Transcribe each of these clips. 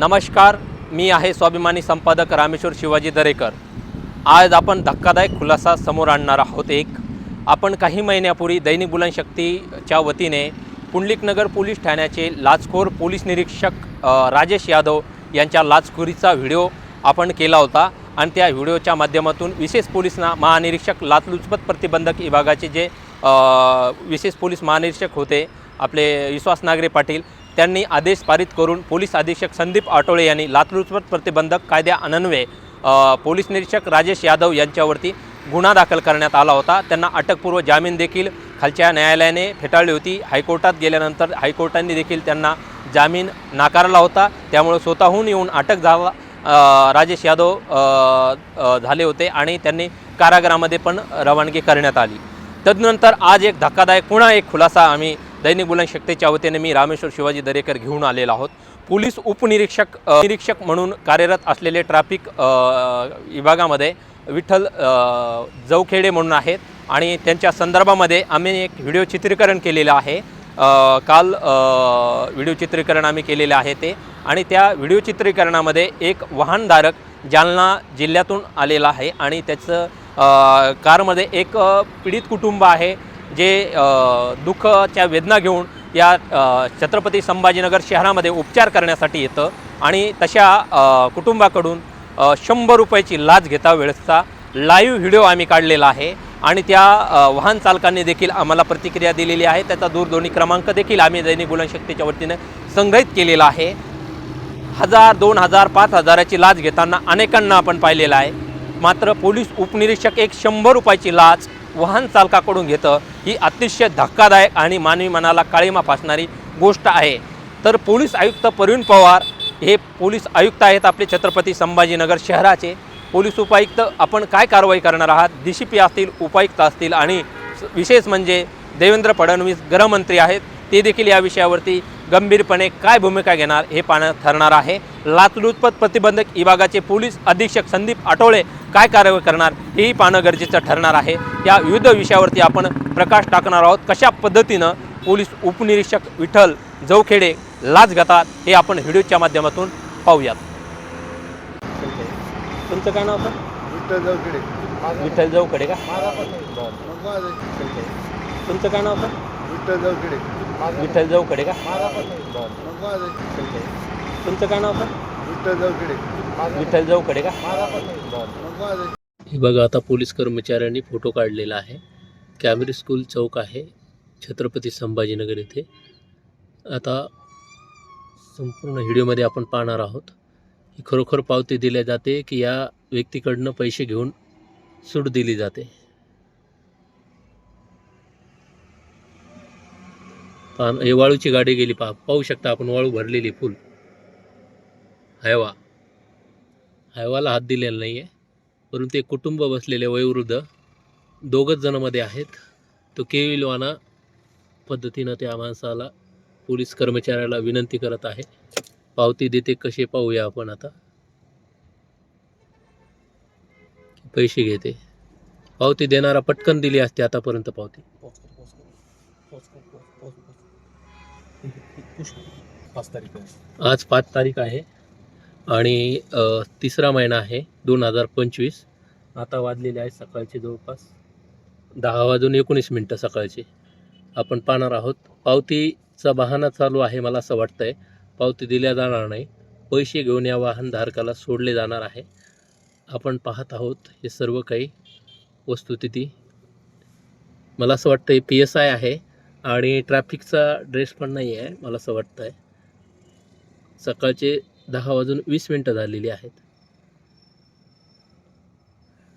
नमस्कार मी आहे स्वाभिमानी संपादक रामेश्वर शिवाजी दरेकर. आज आपण धक्कादायक खुलासा समोर आणणार आहोत एक. आपण काही महिन्यापूर्वी दैनिक बुलनशक्तीच्या वतीने पुंडलिकनगर पोलीस ठाण्याचे लाचखोर पोलीस निरीक्षक राजेश यादव यांच्या लाचखोरीचा व्हिडिओ आपण केला होता. आणि त्या व्हिडिओच्या माध्यमातून विशेष पोलिसना महानिरीक्षक लाचलुचपत प्रतिबंधक विभागाचे जे विशेष पोलीस महानिरीक्षक होते आपले विश्वास नागरे पाटील त्यांनी आदेश पारित करून पोलीस अधीक्षक संदीप आटोळे यांनी लाचलुचपत प्रतिबंधक कायद्या अनन्वये पोलीस निरीक्षक राजेश यादव यांच्यावरती गुन्हा दाखल करण्यात आला होता. त्यांना अटकपूर्व जामीन देखील खालच्या न्यायालयाने फेटाळली होती. हायकोर्टात गेल्यानंतर हायकोर्टाने देखील त्यांना जामीन नाकारला होता. त्यामुळे स्वतःहून येऊन अटक झाला राजेश यादव झाले होते आणि त्यांनी कारागृहामध्ये पण रवानगी करण्यात आली. तदनंतर आज एक धक्कादायक पुन्हा एक खुलासा आम्ही दैनिक बुलनशक्तीच्या वतीने मी रामेश्वर शिवाजी दरेकर घेऊन आलेलो आहोत. पोलीस उपनिरीक्षक निरीक्षक म्हणून कार्यरत असलेले ट्रॅफिक विभागामध्ये विठ्ठल जवखेडे म्हणून आहेत आणि त्यांच्या संदर्भामध्ये आम्ही एक व्हिडिओ चित्रीकरण केलेलं आहे. काल व्हिडिओ चित्रीकरण आम्ही केलेलं आहे ते आणि त्या व्हिडिओ चित्रीकरणामध्ये एक वाहनधारक जालना जिल्ह्यातून आलेला आहे आणि त्याचं कारमध्ये एक पीडित कुटुंब आहे. जे दुःखच्या दुःखाच्या वेदना घेऊन या छत्रपती संभाजीनगर शहरामध्ये उपचार करण्यासाठी येतं आणि तशा कुटुंबाकडून शंभर रुपयाची लाच घेता वेळेसचा लाईव्ह व्हिडिओ आम्ही काढलेला आहे आणि त्या वाहन चालकांनी देखील आम्हाला प्रतिक्रिया दिलेली आहे. त्याचा दूरध्वनी क्रमांक देखील आम्ही दैनिक गुणशक्तीच्या वतीने संग्रहित केलेला आहे. हजार दोन हजार पाच हजाराची लाच घेताना अनेकांना आपण पाहिलेला आहे. मात्र पोलीस उपनिरीक्षक एक शंभर रुपयाची लाच वाहन चालकाकडून घेतं ही अतिशय धक्कादायक आणि मानवी मनाला काळीमा फासणारी गोष्ट आहे. तर पोलीस आयुक्त प्रवीण पवार हे पोलीस आयुक्त आहेत आपले छत्रपती संभाजीनगर शहराचे. पोलीस उपायुक्त आपण काय कारवाई करणार आहात? डी सी पी असतील उपायुक्त असतील आणि विशेष म्हणजे देवेंद्र फडणवीस गृहमंत्री आहेत ते देखील या विषयावरती गंभीरपणे काय भूमिका घेणार हे पाहणं ठरणार आहे. लाचलुचपत प्रतिबंधक विभागाचे पोलीस अधीक्षक संदीप आठवळे काय कारवाई करणार हेही पाहणं गरजेचं ठरणार आहे. या विविध विषयावरती आपण प्रकाश टाकणार आहोत. कशा पद्धतीनं पोलीस उपनिरीक्षक विठ्ठल जवखेडे लाच घेतात हे आपण व्हिडिओच्या माध्यमातून पाहूयात. तुमचं काय नाव विठ्ठल जावकडे विठ्ठल जवखेडे का? तुमचं काय नाव विठ्ठल जवखेडे का? तुमचं काय नाव विठ्ठल जवखेडे का? हे बघा आता पोलीस कर्मचाऱ्यांनी फोटो काढलेला आहे. कॅमेरी स्कूल चौक आहे छत्रपती संभाजीनगर येथे आता संपूर्ण व्हिडिओमध्ये आपण पाहणार आहोत. ही खरोखर पावती दिल्या जाते की या व्यक्तीकडनं पैसे घेऊन सूट दिली जाते. हे वाळूची गाडी गेली पा पाहू शकता आपण वाळू भरलेली फुल. हायवा. हायवाला हात दिलेला नाही आहे परंतु एक कुटुंब बसलेले वयोवृद्ध दोघंच जणांमध्ये आहेत. तो केविलवाना पद्धतीनं त्या माणसाला पोलीस कर्मचाऱ्याला विनंती करत आहे. पावती देते कसे पाहूया आपण आता. पैसे घेते. पावती देणारा पटकन दिली असते आतापर्यंत पावती. आज पाच तारीख आहे आणि तिसरा महिना आहे दोन हजार पंचवीस. आता वाजलेले आहेत सकाळचे जवळपास. दहा वाजून एकोणीस मिनटं सकाळचे. आपण पाहणार आहोत. पावतीचा बहाणा चालू आहे मला असं वाटतं आहे पावती दिल्या जाणार नाही. पैसे घेऊन या वाहनधारकाला सोडले जाणार आहे. आपण पाहत आहोत हे सर्व काही वस्तुस्थिती. मला असं वाटतं हे पी एस आय आहे. आणि ट्रॅफिकचा ड्रेस पण नाही आहे मला असं वाटतं आहे सकाळचे दहा वाजून वीस मिनटं झालेली आहेत.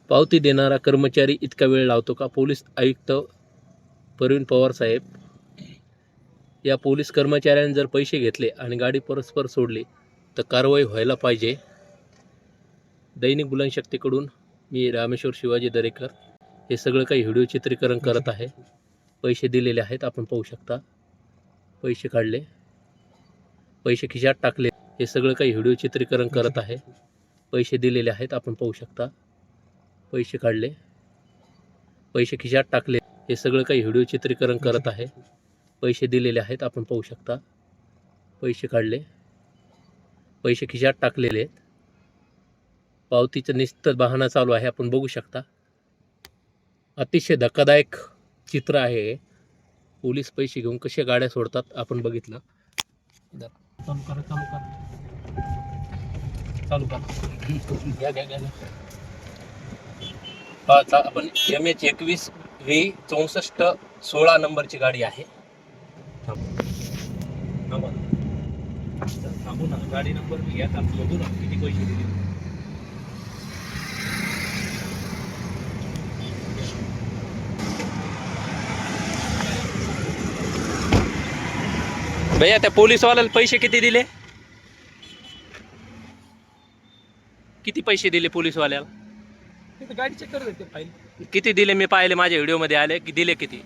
पावती देणारा कर्मचारी इतका वेळ लावतो का? पोलीस आयुक्त प्रवीण पवार साहेब या पोलीस कर्मचाऱ्यांनी जर पैसे घेतले आणि गाडी परस्पर सोडली तर कारवाई व्हायला पाहिजे. दैनिक बुलनशक्तीकडून मी रामेश्वर शिवाजी दरेकर हे सगळं काही व्हिडिओ चित्रीकरण करत आहे. पैसे दिलेले आहेत आपण पाहू शकता. पैसे काढले. पैसे खिशात टाकले. हे सगळं काही व्हिडिओ चित्रीकरण करत आहे. पैसे दिलेले आहेत आपण पाहू शकता. पैसे काढले. पैसे खिशात टाकले. हे सगळं काही व्हिडिओ चित्रीकरण करत आहे. पैसे दिलेले आहेत आपण पाहू शकता. पैसे काढले. पैसे खिशात टाकलेले आहेत. पावतीचं निस्त बहाणा चालू आहे आपण बघू शकता. अतिशय धक्कादायक चित्र आहे. पोलीस पैसे घेऊन कसे गाड्या सोडतात आपण बघितलं. चालू करा चालू करा. चालू करा. घ्या घ्या घ्या आपण एम एच एकवीस व्ही चौसष्ट सोळा नंबरची गाडी आहे. थांब. थांबा. थांबू ना गाडी नंबर घ्या ना किती पैसे दिले? भैया त्या पोलीसवाल्याला पैसे किती दिले? किती पैसे दिले पोलीसवाल्याला? गाडी चेक करत होते फाईल किती दिले? मी पाहिले माझ्या व्हिडिओमध्ये आले. की दिले किती?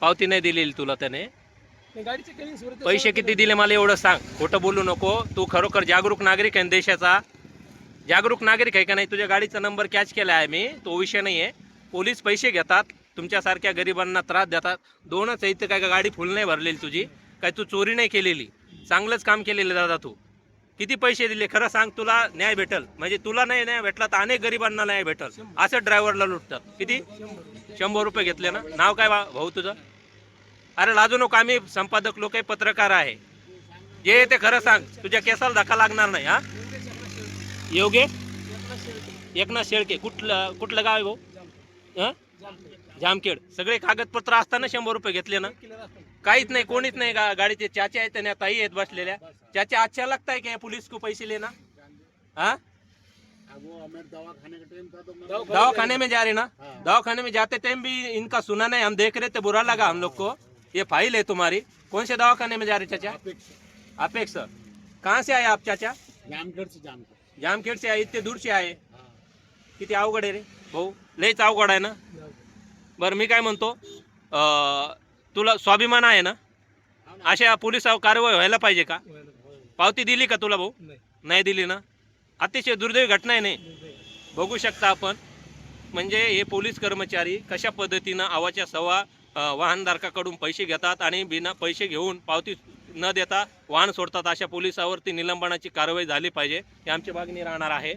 पावती नाही दिलेली तुला त्याने. मी गाडी चेक केली सुरत पैसे किती दिले मला एवढं सांग. खोटं बोलू नको. तू खरोखर जागरूक नागरिक आहे ना देशाचा? जागरूक नागरिक आहे का नाही? तुझ्या गाडीचा नंबर कॅच केला आहे मी. तो विषय नाही आहे पोलीस पैसे घेतात. तुमच्यासारख्या गरिबांना त्रास देतात. दोनच आहे इथं काय का गाडी फुल नाही भरलेली तुझी. काय तू चोरी नाही केलेली. चांगलंच काम केलेलं दादा तू. किती पैसे दिले? खरं सांग तुला न्याय भेटल. म्हणजे तुला नाही न्याय भेटला तर अनेक गरिबांना न्याय भेटल. असं ड्रायव्हरला लुटतात. किती? शंभर रुपये घेतले ना? नाव काय भाऊ तुझं? अरे लाजू नको आम्ही संपादक लोक आहे पत्रकार आहे. जे ते खरं सांग. तुझ्या केसाला धक्का लागणार नाही हा? योगे? एकनाथ शेळके. कुठलं कुठलं गाव आहे भाऊ? हां? जामखेड. सगळे कागदपत्र असताना शंभर रुपये घेतले ना? काहीच नाही कोणीच नाही गा गाडीचे चाचे आहेत आणि ताई आहेत बसलेल्या. चाचा अच्छा लगता है क्या पुलिस को पैसे लेना हाँ? दवा खाने में जा रहे ना? दवा खाने में जाते टाइम भी इनका सुना नहीं हम देख रहे थे बुरा लगा हम लोग को। ये फाइल है तुम्हारी। कौन से दवा खाने में जा रहे चाचा? अपेक्स। कहाँ से आए आप चाचा? जामखेड से आए इतने दूर से आए? किती अवघड आहे रे? भाऊ लयच अवघड आहे ना? बरं मी काय म्हणतो अं, तुला स्वाभिमान आहे ना? अशा पोलिसावर कारवाई व्हायला पाहिजे का? पावती दिली का तुला भाऊ? नाही. दिली ना? अतिशय दुर्दैवी घटना आहे नाही बघू शकता आपण. म्हणजे हे पोलीस कर्मचारी कशा पद्धतीनं आवाच्या सव्वा वाहनधारकाकडून पैसे घेतात आणि बिना पैसे घेऊन पावती न देता वाहन सोडतात अशा पोलिसावरती निलंबनाची कारवाई झाली पाहिजे ही आमची मागणी राहणार आहे.